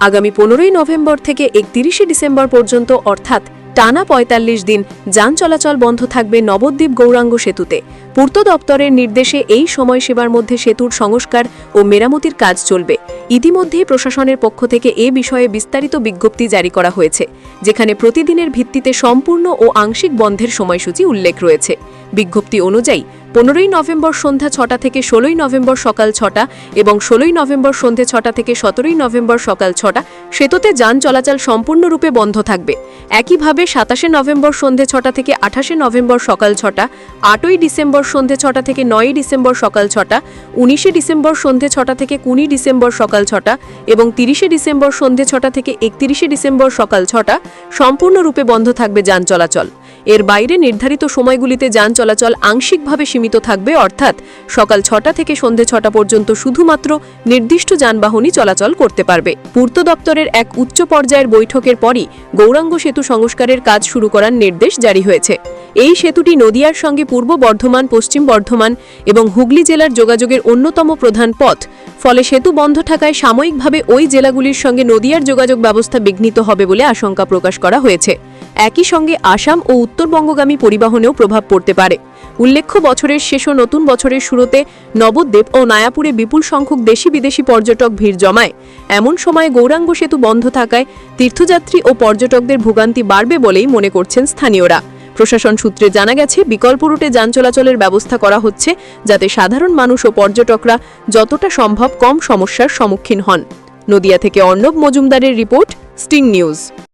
আগামী পনেরোই নভেম্বর থেকে একত্রিশে ডিসেম্বর পর্যন্ত অর্থাৎ টানা পঁয়তাল্লিশ দিন যান চলাচল বন্ধ থাকবে নবদ্বীপ গৌরাঙ্গ সেতুতে। পূর্ত দপ্তরের নির্দেশে এই সময়সীমার মধ্যে সেতুর সংস্কার ও মেরামতির কাজ চলবে। ইতিমধ্যেই প্রশাসনের পক্ষ থেকে এ বিষয়ে বিস্তারিত বিজ্ঞপ্তি জারি করা হয়েছে, যেখানে প্রতিদিনের ভিত্তিতে সম্পূর্ণ ও আংশিক বন্ধের সময়সূচি উল্লেখ রয়েছে। বিজ্ঞপ্তি অনুযায়ী পনেরোই নভেম্বর সন্ধ্যা ছটা থেকে ষোলোই নভেম্বর সকাল ছটা এবং ষোলোই নভেম্বর সন্ধে ছটা থেকে সতেরোই নভেম্বর সকাল ছটা সেতুতে যান চলাচল সম্পূর্ণরূপে বন্ধ থাকবে। একইভাবে সাতাশে নভেম্বর সন্ধে ছটা থেকে আঠাশে নভেম্বর সকাল ছটা, আটই ডিসেম্বর সন্ধে ছটা থেকে নয়ই ডিসেম্বর সকাল ছটা, উনিশে ডিসেম্বর সন্ধে ছটা থেকে কুড়ি ডিসেম্বর সকাল ছটা এবং তিরিশে ডিসেম্বর সন্ধে ছটা থেকে একত্রিশে ডিসেম্বর সকাল ছটা সম্পূর্ণরূপে বন্ধ থাকবে যান চলাচল। এর বাইরে নির্ধারিত সময়গুলিতে যান চলাচল আংশিকভাবে সীমিত থাকবে, অর্থাৎ সকাল ছটা থেকে সন্ধে ছটা পর্যন্ত শুধুমাত্র নির্দিষ্ট যানবাহনই চলাচল করতে পারবে। পূর্ত দপ্তরের এক উচ্চ পর্যায়ের বৈঠকের পরই গৌরাঙ্গ সেতু সংস্কারের কাজ শুরু করার নির্দেশ জারি হয়েছে। এই সেতুটি নদিয়ার সঙ্গে পূর্ব বর্ধমান, পশ্চিম বর্ধমান এবং হুগলি জেলার যোগাযোগের অন্যতম প্রধান পথ। ফলে সেতু বন্ধ থাকায় সাময়িকভাবে ওই জেলাগুলির সঙ্গে নদিয়ার যোগাযোগ ব্যবস্থা বিঘ্নিত হবে বলে আশঙ্কা প্রকাশ করা হয়েছে। একই সঙ্গে আসাম ও উত্তরবঙ্গগামী পরিবহনেও প্রভাব পড়তে পারে। উল্লেখ্য, বছরের শেষ ও নতুন বছরের শুরুতে নবদ্বীপ ও নায়াপুরে বিপুল সংখ্যক দেশি বিদেশি পর্যটক ভিড় জমায়। এমন সময় গৌরাঙ্গ সেতু বন্ধ থাকায় তীর্থযাত্রী ও পর্যটকদের ভোগান্তি বাড়বে বলেই মনে করছেন স্থানীয়রা। প্রশাসন সূত্রে জানা গেছে, বিকল্প রুটে যান চলাচলের ব্যবস্থা করা হচ্ছে, যাতে সাধারণ মানুষ ও পর্যটকরা যতটা সম্ভব কম সমস্যার সম্মুখীন হন। নদিয়া থেকে অর্ণব মজুমদারের রিপোর্ট, স্টিং নিউজ।